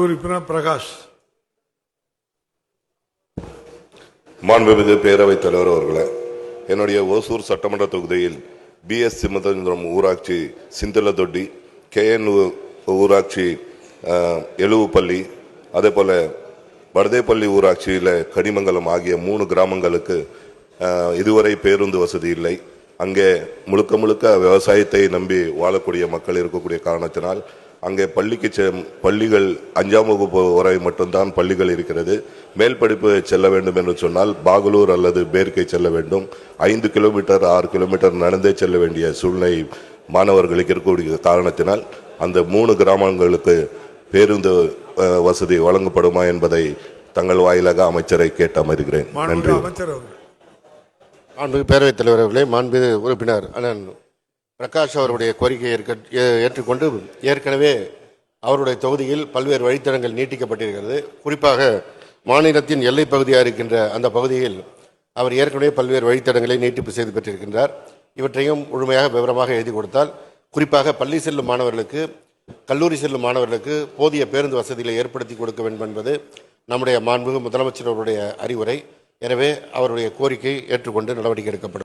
உறுப்பினர் பிரகாஷ். மாண்புமிகு பேரவைத் தலைவர் அவர்களே என்னுடைய ஓசூர் சட்டமன்ற தொகுதியில் பிஎஸ் சிம்மதந்திரம் ஊராட்சி சிந்தலதொட்டி கேஎன் ஊராட்சி எழுவுப்பள்ளி அதே போல் படதேப்பள்ளி ஊராட்சியில் கனிமங்கலம் ஆகிய மூணு கிராமங்களுக்கு இதுவரை பேருந்து வசதி இல்லை. அங்கே முழுக்க முழுக்க விவசாயத்தை நம்பி வாழக்கூடிய மக்கள் இருக்கக்கூடிய காரணத்தினால் அங்கே பள்ளிக்கு செ- பள்ளிகள் அஞ்சாம் வகுப்பு வரை மட்டும்தான் பள்ளிகள் இருக்கிறது. மேல் படிப்பு செல்ல வேண்டும் என்று சொன்னால் பாகலூர் அல்லது பேர்க்கை செல்ல வேண்டும். ஐந்து கிலோமீட்டர் ஆறு கிலோமீட்டர் நடந்தே செல்ல வேண்டிய சூழ்நிலை மாணவர்களுக்கு இருக்கக்கூடிய காரணத்தினால் அந்த மூணு கிராமங்களுக்கு பேருந்து வசதி வழங்கப்படுமா என்பதை தங்கள் வாயிலாக அமைச்சரை கேட்டு அமர்கிறேன். மாண்புமிகு நன்றி. அமைச்சர் அவர்கள். மாண்புமிகு பேரவைத் தலைவர் அவர்களே மாண்புமிகு உறுப்பினர் அண்ணன் பிரகாஷ் அவருடைய கோரிக்கையை ஏற்க ஏ- ஏற்றுக்கொண்டு ஏற்கனவே அவருடைய தொகுதியில் பல்வேறு வழித்தடங்கள் நீட்டிக்கப்பட்டிருக்கிறது. குறிப்பாக மாநிலத்தின் எல்லைப் பகுதியாக இருக்கின்ற அந்த பகுதியில் அவர் ஏற்கனவே பல்வேறு வழித்தடங்களை நீட்டிப்பு செய்து பெற்றிருக்கின்றார். இவற்றையும் முழுமையாக விவரமாக எழுதி கொடுத்தால் குறிப்பாக பள்ளி செல்லும் மாணவர்களுக்கு கல்லூரி செல்லும் மாணவர்களுக்கு போதிய பேருந்து வசதிகளை ஏற்படுத்தி கொடுக்க வேண்டும் என்பது நம்முடைய மாண்புமிகு முதலமைச்சர் அவருடைய அறிவுரை. எனவே அவருடைய கோரிக்கை ஏற்றுக்கொண்டு நடவடிக்கை எடுக்கப்படும்.